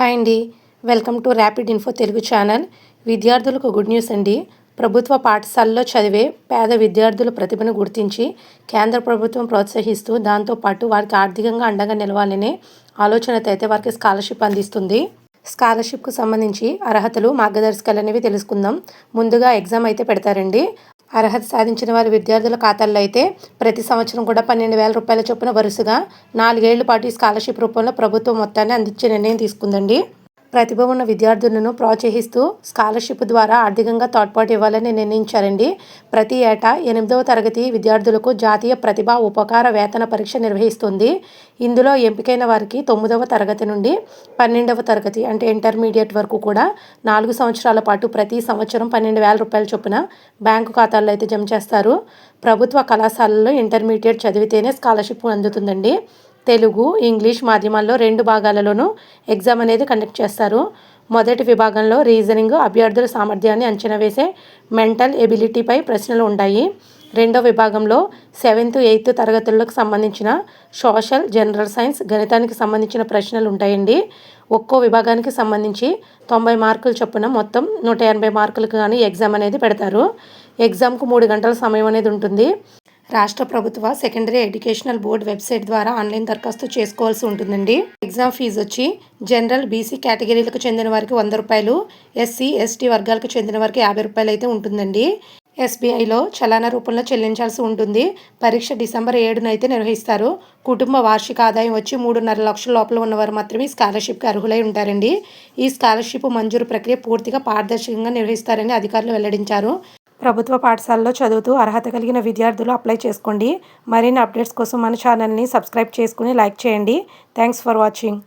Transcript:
Hi అండి. Welcome to rapid info Telugu channel. విద్యార్థులకు good news అండి. ప్రభుత్వ పాఠశాలలో చదివే పేద విద్యార్థుల ప్రతిభను గుర్తించి కేంద్ర ప్రభుత్వం ప్రోత్సహిస్తూ దాంతోపాటు వారికి ఆర్థికంగా అండగా నిలవాలనే ఆలోచనతో అయితే వారికి స్కాలర్షిప్ అందిస్తుంది. స్కాలర్షిప్కు సంబంధించి అర్హతలు మార్గదర్శకాలు అనేవి తెలుసుకుందాం. ముందుగా ఎగ్జామ్ అయితే పెడతారండి. అర్హత సాధించిన వారి విద్యార్థుల ఖాతాల్లో అయితే ప్రతి సంవత్సరం కూడా పన్నెండు వేల రూపాయల చొప్పున వరుసగా నాలుగేళ్ళ పాటు స్కాలర్షిప్ రూపంలో ప్రభుత్వం మొత్తాన్ని అందించే నిర్ణయం తీసుకుందండి. ప్రతిభ ఉన్న విద్యార్థులను ప్రోత్సహిస్తూ స్కాలర్షిప్ ద్వారా ఆర్థికంగా తోడ్పాటు ఇవ్వాలని నిర్ణయించారండి. ప్రతి ఏటా ఎనిమిదవ తరగతి విద్యార్థులకు జాతీయ ప్రతిభా ఉపకార వేతన పరీక్ష నిర్వహిస్తుంది. ఇందులో ఎంపికైన వారికి తొమ్మిదవ తరగతి నుండి పన్నెండవ తరగతి అంటే ఇంటర్మీడియట్ వరకు కూడా నాలుగు సంవత్సరాల పాటు ప్రతి సంవత్సరం పన్నెండు వేల రూపాయల చొప్పున బ్యాంకు ఖాతాల్లో అయితే జమ చేస్తారు. ప్రభుత్వ కళాశాలలో ఇంటర్మీడియట్ చదివితేనే స్కాలర్షిప్ అందుతుందండి. తెలుగు ఇంగ్లీష్ మాధ్యమాల్లో రెండు భాగాలలోనూ ఎగ్జామ్ అనేది కండక్ట్ చేస్తారు. మొదటి విభాగంలో రీజనింగ్ అభ్యర్థుల సామర్థ్యాన్ని అంచనా వేసే మెంటల్ ఎబిలిటీపై ప్రశ్నలు ఉంటాయి. రెండో విభాగంలో సెవెంత్ ఎయిత్ తరగతులకు సంబంధించిన సోషల్ జనరల్ సైన్స్ గణితానికి సంబంధించిన ప్రశ్నలు ఉంటాయండి. ఒక్కో విభాగానికి సంబంధించి తొంభై మార్కులు చొప్పున మొత్తం నూట ఎనభై మార్కులకు కానీ ఎగ్జామ్ అనేది పెడతారు. ఎగ్జామ్కు మూడు గంటల సమయం అనేది ఉంటుంది. రాష్ట్ర ప్రభుత్వ సెకండరీ ఎడ్యుకేషనల్ బోర్డు వెబ్సైట్ ద్వారా ఆన్లైన్ దరఖాస్తు చేసుకోవాల్సి ఉంటుందండి. ఎగ్జామ్ ఫీజు వచ్చి జనరల్ బీసీ కేటగిరీలకు చెందిన వారికి వంద రూపాయలు ఎస్సీ ఎస్టీ వర్గాలకు చెందిన వారికి యాభై రూపాయలు అయితే ఉంటుందండి. ఎస్బీఐలో చలానా రూపంలో చెల్లించాల్సి ఉంటుంది. పరీక్ష డిసెంబర్ ఏడున అయితే నిర్వహిస్తారు. కుటుంబ వార్షిక ఆదాయం వచ్చి మూడున్నర లక్షల లోపల ఉన్నవారు మాత్రమే స్కాలర్షిప్కి అర్హులై ఉంటారండి. ఈ స్కాలర్షిప్ మంజూరు ప్రక్రియ పూర్తిగా పారదర్శకంగా నిర్వహిస్తారని అధికారులు వెల్లడించారు. ప్రభుత్వ పాఠశాలలో చదువుతూ అర్హత కలిగిన విద్యార్థులు అప్లై చేసుకోండి. మరిన్ని అప్డేట్స్ కోసం మన ఛానల్ని సబ్స్క్రైబ్ చేసుకుని లైక్ చేయండి. Thanks for watching.